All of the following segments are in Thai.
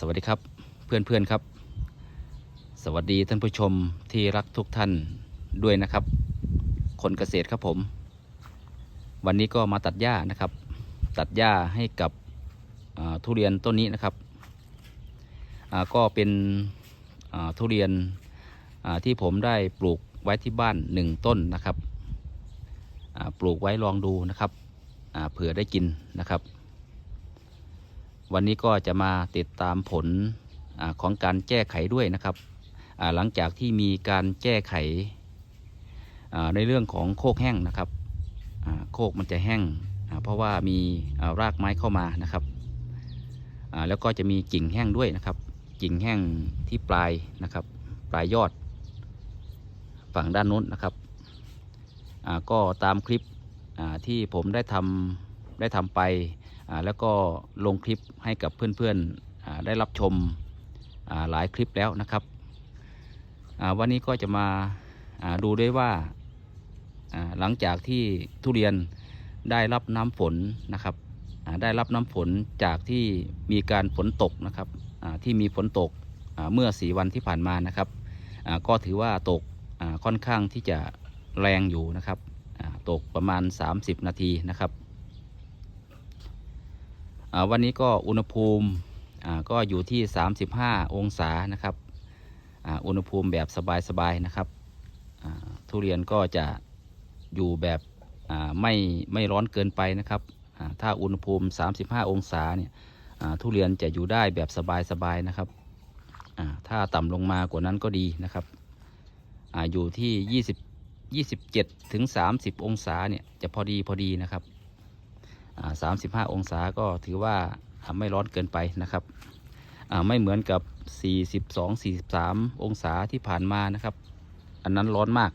สวัสดีครับเพื่อนๆครับ สวัสดีท่านผู้ชมที่รักทุกท่านด้วยนะครับ คนเกษตรครับผม วันนี้ก็มาตัดหญ้านะครับ ตัดหญ้าให้กับทุเรียนต้นนี้นะครับก็เป็นทุเรียนที่ผมได้ปลูกไว้ที่บ้านหนึ่งต้นนะครับปลูกไว้ลองดูนะครับเผื่อได้กินนะครับ วันนี้ก็จะมาติดตามผลอของการแก้ไขด้วยนะครับ หลังจากที่มีการแก้ไขในเรื่องของโคกแห้งนะครับโคกมันจะแห้งเพราะว่ามีรากไม้เข้ามานะครับแล้วก็จะมีกิ่งแห้งด้วยนะครับ กิ่งแห้งที่ปลายนะครับ ปลายยอด ฝั่งด้านโน้นนะครับก็ตามคลิปที่ผมได้ทำได้ทำไป แล้วก็ลงคลิปให้กับเพื่อนๆได้รับชมหลายคลิปแล้วนะครับ วันนี้ก็จะมาดูด้วยว่าหลังจากที่ทุเรียนได้รับน้ำฝนนะครับได้รับน้ำฝนจากที่มีการฝนตกนะครับที่มีฝนตกเมื่อสีวันที่ผ่านมานะครับก็ถือว่าตกค่อนข้างที่จะแรงอยู่นะครับตกประมาณ 30 นาทีนะครับ วันนี้ก็อุณหภูมิก็อยู่ที่ 35 องศานะครับอุณหภูมิแบบสบายๆนะครับทุเรียนก็จะอยู่แบบไม่ไม่ร้อนเกินไปนะครับถ้าอุณหภูมิ 35 องศาเนี่ยทุเรียนจะอยู่ได้แบบสบายๆนะครับถ้าต่ำลงมากว่านั้นก็ดีนะครับออยู่ที่ 20 27ถึง30 องศาเนี่ยจะพอดีพอดีนะครับ 35 องศาก็ถือว่าไม่ร้อนเกินไปนะครับอ่าไม่เหมือนกับ 42 43 องศาที่ผ่านมานะครับ อันนั้นร้อนมาก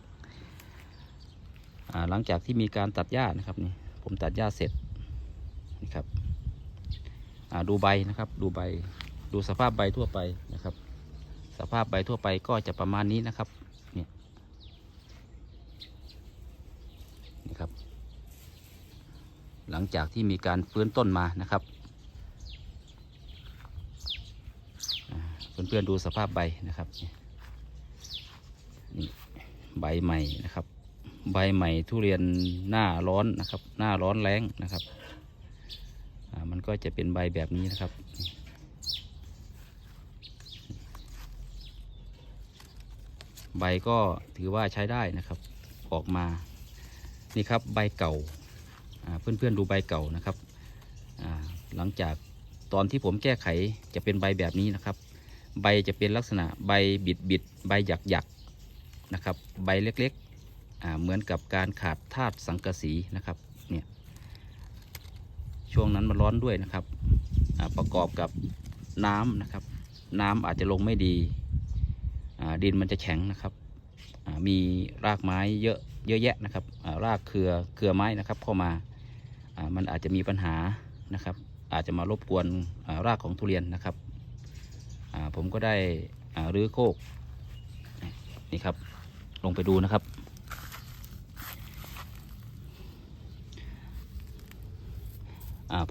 อ่าหลังจากที่มีการตัดหญ้านะครับนี่ผมตัดหญ้าเสร็จนี่ครับอ่าดูใบนะครับดูใบดูสภาพใบทั่วไปนะครับ สภาพใบทั่วไปก็จะประมาณนี้นะครับเนี่ยนี่ครับ หลังจากที่มีการฟื้นต้นมานะครับเพื่อนๆดูสภาพใบนะครับนี่ใบใหม่นะครับ ใบใหม่ทุเรียนหน้าร้อนนะครับ หน้าร้อนแรงนะครับมันก็จะเป็นใบแบบนี้นะครับใบก็ถือว่าใช้ได้นะครับ ออกมา นี่ครับใบเก่า เพื่อนๆดูใบเก่านะครับหลังจากตอนที่ผมแก้ไขจะเป็นใบแบบนี้นะครับ ใบจะเป็นลักษณะใบบิดบิดใบหยักหยักนะครับใบเล็กๆเหมือนกับการขาดธาตุสังกะสีนะครับเนี่ยช่วงนั้นมันร้อนด้วยนะครับประกอบกับน้ำนะครับ น้ำอาจจะลงไม่ดีดินมันจะแข็งนะครับมีรากไม้เยอะเยอะแยะนะครับรากเครือเครือไม้นะครับเข้ามา มันอาจจะมีปัญหานะครับ อาจจะมารบกวนรากของทุเรียนนะครับผมก็ได้รื้อโคกนี่ครับลงไปดูนะครับ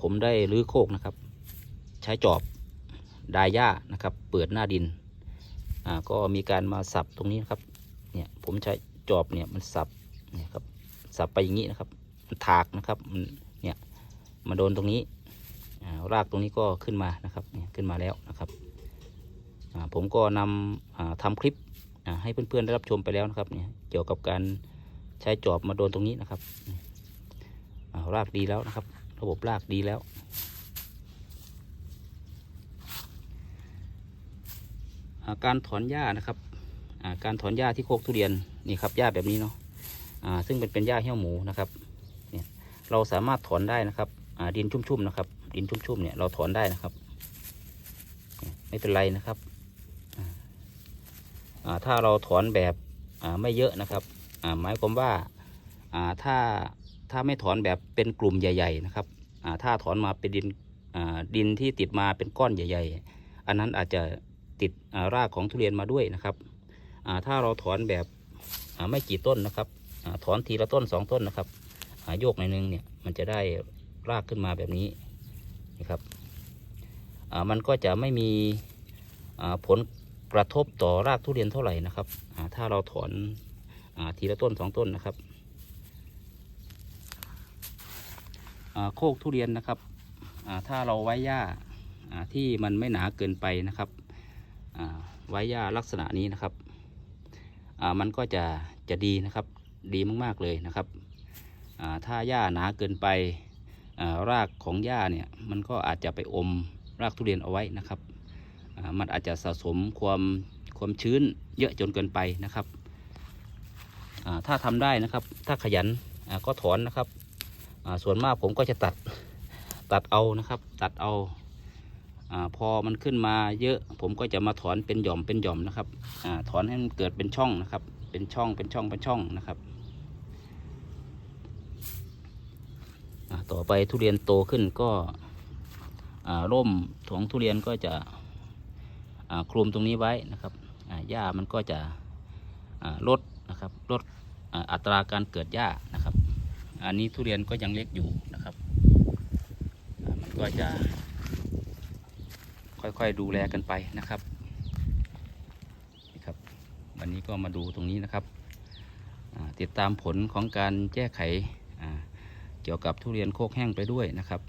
ผมได้รื้อโคกนะครับ ใช้จอบดายหญ้านะครับ เปิดหน้าดินก็มีการมาสับตรงนี้นะครับเนี่ยผมใช้จอบเนี่ยมันสับเนี่ยครับสับไปอย่างนี้นะครับมันถากนะครับมัน มาโดนตรงนี้รากตรงนี้ก็ขึ้นมานะครับขึ้นมาแล้วนะครับผมก็นำอ่าทำคลิปให้เพื่อนๆได้รับชมไปแล้วนะครับเนี่ยเกี่ยวกับการใช้จอบมาโดนตรงนี้นะครับรากดีแล้วนะครับ ระบบรากดีแล้ว การถอนหญ้านะครับการถอนหญ้าที่โคกทุเรียนนี่ครับหญ้าแบบนี้เนาะซึ่งเป็นเป็นหญ้าเหี้ยวหมูนะครับเนี่ยเราสามารถถอนได้นะครับ ดินชุ่มๆนะครับ ดินชุ่มๆเนี่ยเราถอนได้นะครับ ไม่เป็นไรนะครับถ้าเราถอนแบบไม่เยอะนะครับหมายความว่าถ้าถ้าไม่ถอนแบบเป็นกลุ่มใหญ่ ๆ นะครับถ้าถอนมาเป็นดินดินที่ติดมาเป็นก้อนใหญ่ ๆ อันนั้นอาจจะติดรากของทุเรียนมาด้วยนะครับถ้าเราถอนแบบไม่กี่ต้นนะครับถอนทีละต้นสองต้นนะครับโยกในนึงเนี่ยมันจะได้ รากขึ้นมาแบบนี้นะครับมันก็จะไม่มีผลกระทบต่อรากทุเรียนเท่าไหร่นะครับถ้าเราถอนอทีละต้นสองต้นนะครับโคกทุเรียนนะครับถ้าเราไว้หญ้าที่มันไม่หนาเกินไปนะครับไว้หญ้าลักษณะนี้นะครับมันก็จะจะดีนะครับดีมาก ๆ เลยนะครับถ้าหญ้าหนาเกินไป รากของหญ้าเนี่ยมันก็อาจจะไปอมรากทุเรียนเอาไว้นะครับ มันอาจจะสะสมความความชื้นเยอะจนเกินไปนะครับ ถ้าทำได้นะครับ ถ้าขยันก็ถอนนะครับ ส่วนมากผมก็จะตัดตัดเอานะครับ ตัดเอาอพอมันขึ้นมาเยอะ ผมก็จะมาถอนเป็นหย่อมเป็นหย่อมนะครับอถอนให้มันเกิดเป็นช่องนะครับ เป็นช่องเป็นช่องเป็นช่องนะครับ อ่า ต่อไปทุเรียนโตขึ้นก็ร่มของทุเรียนก็จะคลุมตรงนี้ไว้นะครับหญ้ามันก็จะลดนะครับลดอัตราการเกิดหญ้านะครับ อันนี้ทุเรียนก็ยังเล็กอยู่นะครับมันก็จะค่อยๆดูแลกันไปนะครับนี่ครับ วันนี้ก็มาดูตรงนี้นะครับ ติดตามผลของการแก้ไข เกี่ยวกับทุเรียนโคกแห้งไปด้วยนะครับ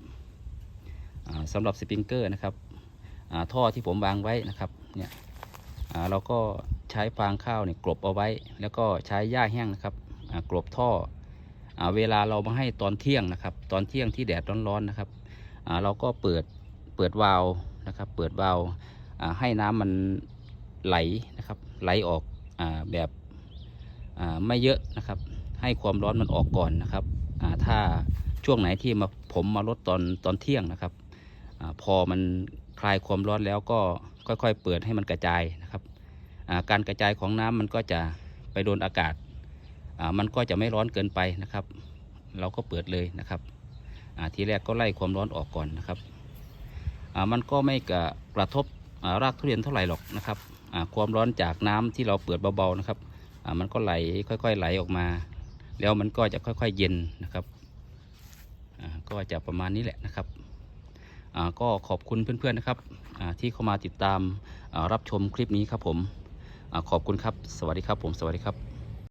สำหรับสปริงเกอร์นะครับท่อที่ผมวางไว้นะครับเนี่ยเราก็ใช้ฟางข้าวเนี่ยกลบเอาไว้ แล้วก็ใช้หญ้าแห้งนะครับกลบท่ออเวลาเรามาให้ตอนเที่ยงนะครับ ตอนเที่ยงที่แดดร้อนๆนะครับเราก็เปิดเปิดวาล์วนะครับ เปิดวาล์วให้น้ำมันไหลนะครับ ไหลออกอแบบไม่เยอะนะครับ ให้ความร้อนมันออกก่อนนะครับ ถ้าช่วงไหนที่มาผมมาลดตอนตอนเที่ยงนะครับอพอมันคลายความร้อนแล้วก็ค่อยๆ เปิดให้มันกระจายนะครับการกระจายของน้ำมันก็จะไปโดนอากาศมันก็จะไม่ร้อนเกินไปนะครับ เราก็เปิดเลยนะครับทีแรกก็ไล่ความร้อนออกก่อนนะครับมันก็ไม่กระทบอ่ารากทุเรียนเท่าไหร่หรอกนะครับความร้อนจากน้ำที่เราเปิดเบาๆนะครับมันก็ไหลค่อย ๆ ไหลออกมา แล้วมันก็จะค่อยๆเย็นนะครับอ่าก็จะประมาณนี้แหละนะครับอ่าก็ขอบคุณเพื่อนๆนะครับอ่าที่เข้ามาติดตามอ่ารับชมคลิปนี้ครับผมอาขอบคุณครับ สวัสดีครับผมสวัสดีครับ